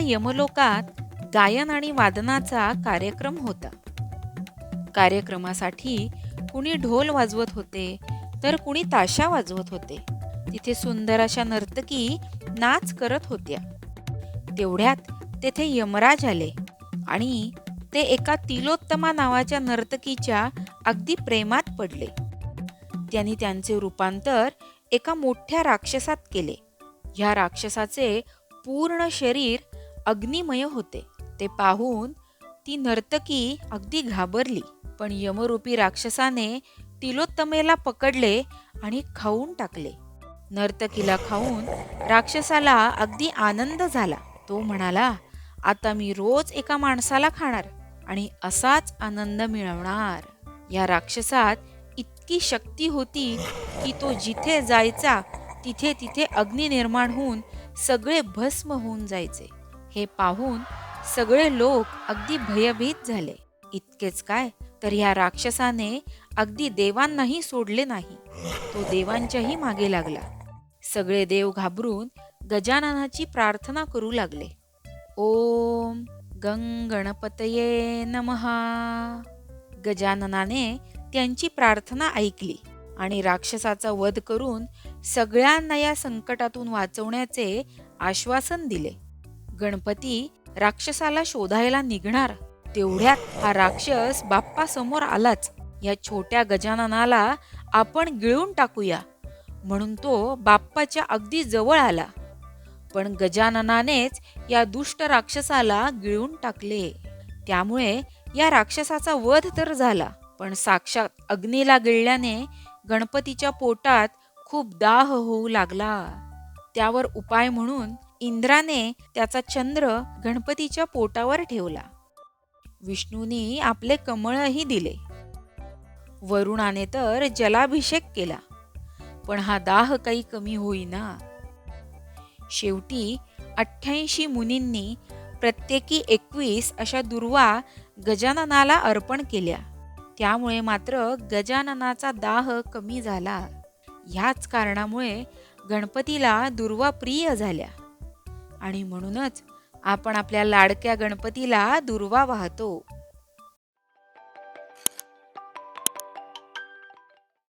यमलोकात गायन आणि वादनाचा कार्यक्रम होता. कार्यक्रमासाठी कुणी ढोल वाजवत होते तर कुणी ताशा वाजवत होते. तिथे सुंदर अशा नर्तकी नाच करत होत्या. तेवढ्यात तेथे यमराज आले आणि ते एका तिलोत्तमा नावाच्या नर्तकीच्या अगदी प्रेमात पडले. त्यांनी त्यांचे रूपांतर एका मोठ्या राक्षसात केले. ह्या राक्षसाचे पूर्ण शरीर अग्निमय होते. ते पाहून ती नर्तकी अगदी घाबरली. पण यमरूपी राक्षसाने तिलोत्तमेला पकडले आणि खाऊन टाकले. नर्तकीला खाऊन राक्षसाला अगदी आनंद झाला. तो म्हणाला आता मी रोज एका माणसाला खाणार आणि असाच आनंद मिळवणार. या राक्षसात इतकी शक्ती होती की तो जिथे जायचा तिथे तिथे अग्नी निर्माण होऊन सगळे भस्म होऊन जायचे. हे पाहून सगळे लोक अगदी भयभीत झाले. इतकेच काय? तर ह्या राक्षसाने अगदी देवांनाही सोडले नाही. तो देवांच्याही मागे लागला. सगळे देव घाबरून गजाननाची प्रार्थना करू लागले. ओम गंगणपतये नमहा गजाननाने त्यांची प्रार्थना ऐकली आणि राक्षसाचा वध करून सगळ्यांना या संकटातून वाचवण्याचे आश्वासन दिले. गणपती राक्षसाला शोधायला निघणार. तेवढ्यात हा राक्षस बाप्पा समोर आलाच. या छोट्या गजाननाला आपण गिळून टाकूया. म्हणून तो बाप्पाच्या अगदी जवळ आला. पण गजाननानेच या दुष्ट राक्षसाला गिळून टाकले. त्यामुळे या राक्षसाचा वध तर झाला. पण साक्षात अग्नीला गिळल्याने गणपतीच्या पोटात खूप दाह होऊ लागला. त्यावर उपाय म्हणून इंद्राने त्याचा चंद्र गणपतीच्या पोटावर ठेवला. विष्णूनी आपले कमळही दिले. वरुणाने तर जलाभिषेक केला. पण हा दाह काही कमी होईना. शेवटी अठ्ठ्याऐंशी मुनींनी प्रत्येकी एकवीस अशा दुर्वा गजाननाला अर्पण केल्या. त्यामुळे मात्र गजाननाचा दाह कमी झाला. ह्याच कारणामुळे गणपतीला दुर्वा प्रिय झाल्या. आणि म्हणूनच आपण आपल्या लाडक्या गणपतीला दुर्वा वाहतो.